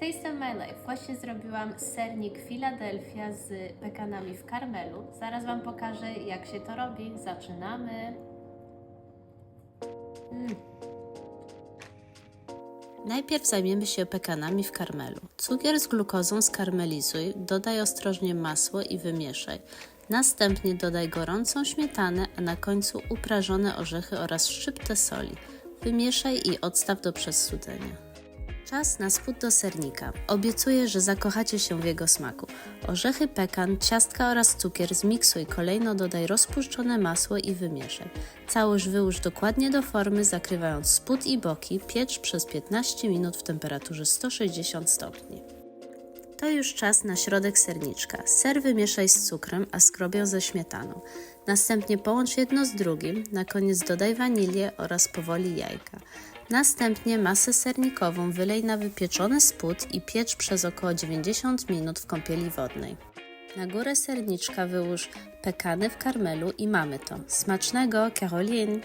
Taste of My Life. Właśnie zrobiłam sernik Philadelphia z pekanami w karmelu. Zaraz Wam pokażę, jak się to robi. Zaczynamy. Mm. Najpierw zajmiemy się pekanami w karmelu. Cukier z glukozą skarmelizuj, dodaj ostrożnie masło i wymieszaj. Następnie dodaj gorącą śmietanę, a na końcu uprażone orzechy oraz szczyptę soli. Wymieszaj i odstaw do przestudzenia. Czas na spód do sernika. Obiecuję, że zakochacie się w jego smaku. Orzechy pekan, ciastka oraz cukier zmiksuj, kolejno dodaj rozpuszczone masło i wymieszaj. Całość wyłóż dokładnie do formy, zakrywając spód i boki. Piecz przez 15 minut w temperaturze 160 stopni. To już czas na środek serniczka. Ser wymieszaj z cukrem, a skrobią ze śmietaną. Następnie połącz jedno z drugim, na koniec dodaj wanilię oraz powoli jajka. Następnie masę sernikową wylej na wypieczony spód i piecz przez około 90 minut w kąpieli wodnej. Na górę serniczka wyłóż pekany w karmelu i mamy to. Smacznego, Caroline!